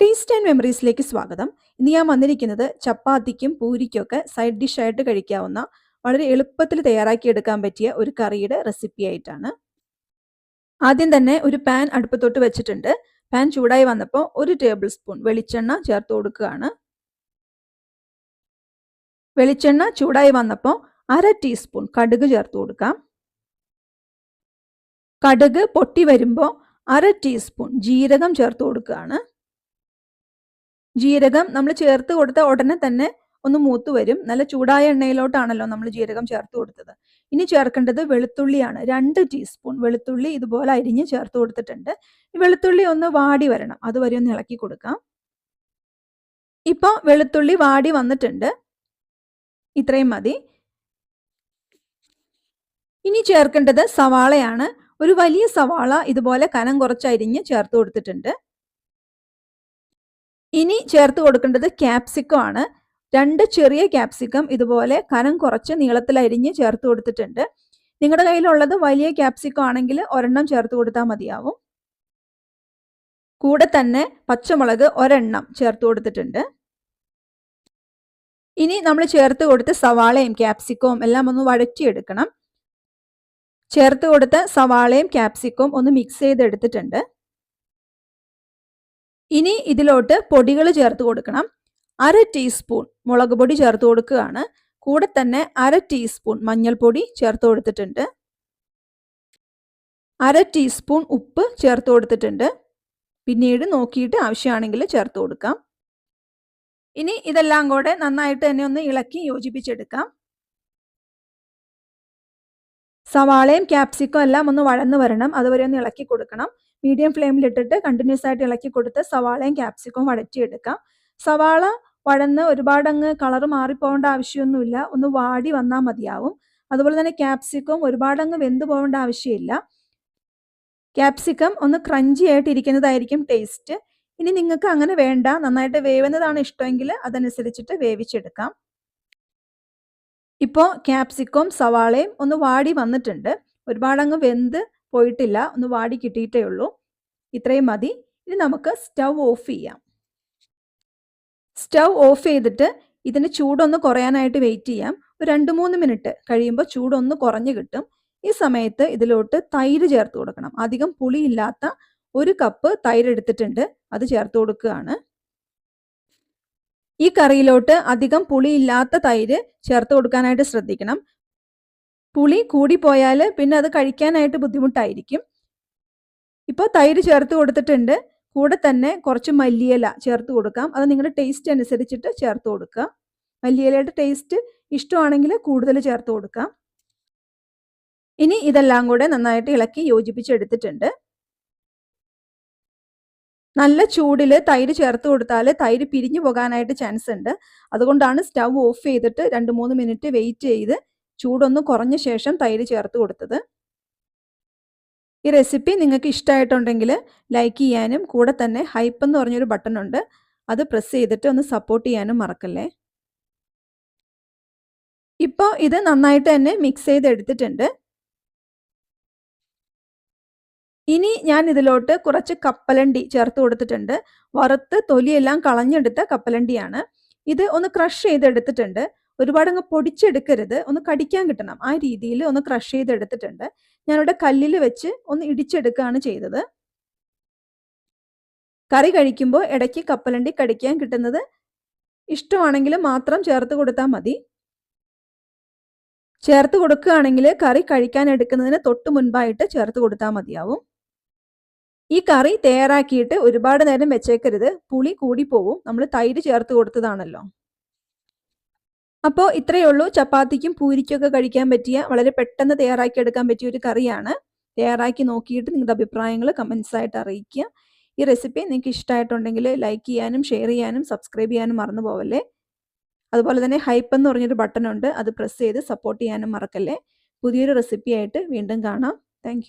Taste and മെമ്മറീസിലേക്ക് സ്വാഗതം. ഇന്ന് ഞാൻ വന്നിരിക്കുന്നത് ചപ്പാത്തിക്കും പൂരിക്കൊക്കെ സൈഡ് ഡിഷായിട്ട് കഴിക്കാവുന്ന വളരെ എളുപ്പത്തിൽ തയ്യാറാക്കിയെടുക്കാൻ പറ്റിയ ഒരു കറിയുടെ റെസിപ്പി ആയിട്ടാണ്. ആദ്യം തന്നെ ഒരു പാൻ അടുപ്പത്തോട്ട് വെച്ചിട്ടുണ്ട്. പാൻ ചൂടായി വന്നപ്പോൾ ഒരു ടേബിൾ സ്പൂൺ വെളിച്ചെണ്ണ ചേർത്ത് കൊടുക്കുകയാണ്. വെളിച്ചെണ്ണ ചൂടായി വന്നപ്പോൾ അര ടീസ്പൂൺ കടുക് ചേർത്ത് കൊടുക്കാം. കടുക് പൊട്ടി വരുമ്പോൾ അര ടീസ്പൂൺ ജീരകം ചേർത്ത് കൊടുക്കുകയാണ്. ജീരകം നമ്മൾ ചേർത്ത് കൊടുത്ത ഉടനെ തന്നെ ഒന്ന് മൂത്ത് വരും. നല്ല ചൂടായ എണ്ണയിലോട്ടാണല്ലോ നമ്മൾ ജീരകം ചേർത്ത് കൊടുത്തത്. ഇനി ചേർക്കേണ്ടത് വെളുത്തുള്ളിയാണ്. രണ്ട് ടീസ്പൂൺ വെളുത്തുള്ളി ഇതുപോലെ അരിഞ്ഞ് ചേർത്ത് കൊടുത്തിട്ടുണ്ട്. വെളുത്തുള്ളി ഒന്ന് വാടി വരണം. അതുവരെ ഒന്ന് ഇളക്കി കൊടുക്കാം. ഇപ്പോൾ വെളുത്തുള്ളി വാടി വന്നിട്ടുണ്ട്. ഇത്രയും മതി. ഇനി ചേർക്കേണ്ടത് സവാളയാണ്. ഒരു വലിയ സവാള ഇതുപോലെ കനം കുറച്ച് അരിഞ്ഞ് ചേർത്ത് കൊടുത്തിട്ടുണ്ട്. ഇനി ചേർത്ത് കൊടുക്കേണ്ടത് ക്യാപ്സിക്കം ആണ്. രണ്ട് ചെറിയ ക്യാപ്സിക്കം ഇതുപോലെ കനം കുറച്ച് നീളത്തിൽ അരിഞ്ഞ് ചേർത്ത് കൊടുത്തിട്ടുണ്ട്. നിങ്ങളുടെ കയ്യിലുള്ളത് വലിയ ക്യാപ്സിക്കം ആണെങ്കിൽ ഒരെണ്ണം ചേർത്ത് കൊടുത്താൽ മതിയാവും. കൂടെ തന്നെ പച്ചമുളക് ഒരെണ്ണം ചേർത്ത് കൊടുത്തിട്ടുണ്ട്. ഇനി നമ്മൾ ചേർത്ത് കൊടുത്ത് സവാളയും ക്യാപ്സിക്കവും എല്ലാം ഒന്ന് വഴറ്റിയെടുക്കണം. ചേർത്ത് കൊടുത്ത സവാളയും ക്യാപ്സിക്കവും ഒന്ന് മിക്സ് ചെയ്തെടുത്തിട്ടുണ്ട്. ഇനി ഇതിലോട്ട് പൊടികൾ ചേർത്ത് കൊടുക്കണം. അര ടീസ്പൂൺ മുളക് പൊടി ചേർത്ത് കൊടുക്കുകയാണ്. കൂടെ തന്നെ അര ടീസ്പൂൺ മഞ്ഞൾപ്പൊടി ചേർത്ത് കൊടുത്തിട്ടുണ്ട്. അര ടീസ്പൂൺ ഉപ്പ് ചേർത്ത് കൊടുത്തിട്ടുണ്ട്. പിന്നീട് നോക്കിയിട്ട് ആവശ്യമാണെങ്കിൽ ചേർത്ത് കൊടുക്കാം. ഇനി ഇതെല്ലാം കൂടെ നന്നായിട്ട് തന്നെ ഒന്ന് ഇളക്കി യോജിപ്പിച്ചെടുക്കാം. സവാളയും ക്യാപ്സിക്കും എല്ലാം ഒന്ന് വഴന്ന് വരണം. അതുവരെ ഒന്ന് ഇളക്കി കൊടുക്കണം. മീഡിയം ഫ്ലെയിമിൽ ഇട്ടിട്ട് കണ്ടിന്യൂസ് ആയിട്ട് ഇളക്കി കൊടുത്ത് സവാളയും ക്യാപ്സിക്കും വഴറ്റിയെടുക്കാം. സവാള വഴന്ന് ഒരുപാടങ്ങ് കളർ മാറിപ്പോകേണ്ട ആവശ്യമൊന്നുമില്ല. ഒന്ന് വാടി വന്നാൽ മതിയാവും. അതുപോലെ തന്നെ ക്യാപ്സിക്കം ഒരുപാടങ്ങ് വെന്ത് പോകേണ്ട ആവശ്യമില്ല. ക്യാപ്സിക്കം ഒന്ന് ക്രഞ്ചി ആയിട്ട് ഇരിക്കുന്നതായിരിക്കും ടേസ്റ്റ് ഇനി നിങ്ങൾക്ക് അങ്ങനെ വേണ്ട. നന്നായിട്ട് വേവുന്നതാണ് ഇഷ്ടമെങ്കിൽ അതനുസരിച്ചിട്ട് വേവിച്ചെടുക്കാം. ഇപ്പോൾ ക്യാപ്സിക്കവും സവാളയും ഒന്ന് വാടി വന്നിട്ടുണ്ട്. ഒരുപാടങ്ങ് വെന്ത് പോയിട്ടില്ല. ഒന്ന് വാടി കിട്ടിയിട്ടേ ഉള്ളൂ. ഇത്രയും മതി. ഇനി നമുക്ക് സ്റ്റൗ ഓഫ് ചെയ്യാം. സ്റ്റൗ ഓഫ് ചെയ്തിട്ട് ഇതിന് ചൂടൊന്ന് കുറയാനായിട്ട് വെയിറ്റ് ചെയ്യാം. ഒരു രണ്ട് മൂന്ന് മിനിറ്റ് കഴിയുമ്പോൾ ചൂടൊന്ന് കുറഞ്ഞു കിട്ടും. ഈ സമയത്ത് ഇതിലോട്ട് തൈര് ചേർത്ത് കൊടുക്കണം. അധികം പുളിയില്ലാത്ത ഒരു കപ്പ് തൈര് എടുത്തിട്ടുണ്ട്. അത് ചേർത്ത് കൊടുക്കുകയാണ്. ഈ കറിയിലോട്ട് അധികം പുളിയില്ലാത്ത തൈര് ചേർത്ത് കൊടുക്കാനായിട്ട് ശ്രദ്ധിക്കണം. പുളി കൂടിപ്പോയാൽ പിന്നെ അത് കഴിക്കാനായിട്ട് ബുദ്ധിമുട്ടായിരിക്കും. ഇപ്പോൾ തൈര് ചേർത്ത് കൊടുത്തിട്ടുണ്ട്. കൂടെ തന്നെ കുറച്ച് മല്ലിയില ചേർത്ത് കൊടുക്കാം. അത് നിങ്ങളുടെ ടേസ്റ്റ് അനുസരിച്ചിട്ട് ചേർത്ത് കൊടുക്കുക മല്ലിയിലയുടെ ടേസ്റ്റ് ഇഷ്ടമാണെങ്കിൽ കൂടുതൽ ചേർത്ത് കൊടുക്കാം. ഇനി ഇതെല്ലാം കൂടെ നന്നായിട്ട് ഇളക്കി യോജിപ്പിച്ചെടുത്തിട്ടുണ്ട്. നല്ല ചൂടിൽ തൈര് ചേർത്ത് കൊടുത്താൽ തൈര് പിരിഞ്ഞു പോകാനായിട്ട് ചാൻസ് ഉണ്ട് അതുകൊണ്ടാണ് സ്റ്റവ് ഓഫ് ചെയ്തിട്ട് രണ്ട് മൂന്ന് മിനിറ്റ് വെയിറ്റ് ചെയ്ത് ചൂടൊന്ന് കുറഞ്ഞ ശേഷം തൈര് ചേർത്ത് കൊടുത്തത്. ഈ റെസിപ്പി നിങ്ങൾക്ക് ഇഷ്ടമായിട്ടുണ്ടെങ്കിൽ ലൈക്ക് ചെയ്യാനും കൂടെ തന്നെ ഹൈപ്പ് എന്ന് പറഞ്ഞൊരു ബട്ടൺ ഉണ്ട്. അത് പ്രസ് ചെയ്തിട്ട് ഒന്ന് സപ്പോർട്ട് ചെയ്യാനും മറക്കല്ലേ. ഇപ്പോൾ ഇത് നന്നായിട്ട് തന്നെ മിക്സ് ചെയ്ത് എടുത്തിട്ടുണ്ട് ഇനി ഞാൻ ഇതിലോട്ട് കുറച്ച് കപ്പലണ്ടി ചേർത്ത് കൊടുത്തിട്ടുണ്ട്. വറുത്ത് തൊലിയെല്ലാം കളഞ്ഞെടുത്ത കപ്പലണ്ടിയാണ്. ഇത് ഒന്ന് ക്രഷ് ചെയ്തെടുത്തിട്ടുണ്ട്. ഒരുപാട് അങ്ങ് പൊടിച്ചെടുക്കരുത്. ഒന്ന് കടിക്കാൻ കിട്ടണം. ആ രീതിയിൽ ഒന്ന് ക്രഷ് ചെയ്തെടുത്തിട്ടുണ്ട്. ഞാനിവിടെ കല്ലിൽ വെച്ച് ഒന്ന് ഇടിച്ചെടുക്കുകയാണ് ചെയ്തത്. കറി കഴിക്കുമ്പോൾ ഇടയ്ക്ക് കപ്പലണ്ടി കടിക്കാൻ കിട്ടുന്നത് ഇഷ്ടമാണെങ്കിൽ മാത്രം ചേർത്ത് കൊടുത്താൽ മതി. ചേർത്ത് കൊടുക്കുകയാണെങ്കിൽ കറി കഴിക്കാൻ എടുക്കുന്നതിന് തൊട്ട് മുൻപായിട്ട് ചേർത്ത് കൊടുത്താൽ മതിയാവും. ഈ കറി തയ്യാറാക്കിയിട്ട് ഒരുപാട് നേരം വെച്ചേക്കരുത്. പുളി കൂടി പോവും നമ്മൾ തൈര് ചേർത്ത് കൊടുത്തതാണല്ലോ. അപ്പോൾ ഇത്രയേ ഉള്ളൂ. ചപ്പാത്തിക്കും പൂരിക്കൊക്കെ കഴിക്കാൻ പറ്റിയ വളരെ പെട്ടെന്ന് തയ്യാറാക്കി എടുക്കാൻ പറ്റിയ ഒരു കറിയാണ്. തയ്യാറാക്കി നോക്കിയിട്ട് നിങ്ങളുടെ അഭിപ്രായങ്ങൾ കമൻസ് ആയിട്ട് അറിയിക്കുക. ഈ റെസിപ്പി നിങ്ങൾക്ക് ഇഷ്ടമായിട്ടുണ്ടെങ്കിൽ ലൈക്ക് ചെയ്യാനും ഷെയർ ചെയ്യാനും സബ്സ്ക്രൈബ് ചെയ്യാനും മറന്നു പോവല്ലേ? അതുപോലെ തന്നെ ഹൈപ്പ് എന്ന് പറഞ്ഞൊരു ബട്ടൺ ഉണ്ട്. അത് പ്രസ് ചെയ്ത് സപ്പോർട്ട് ചെയ്യാനും മറക്കല്ലേ? പുതിയൊരു റെസിപ്പിയായിട്ട് വീണ്ടും കാണാം. താങ്ക്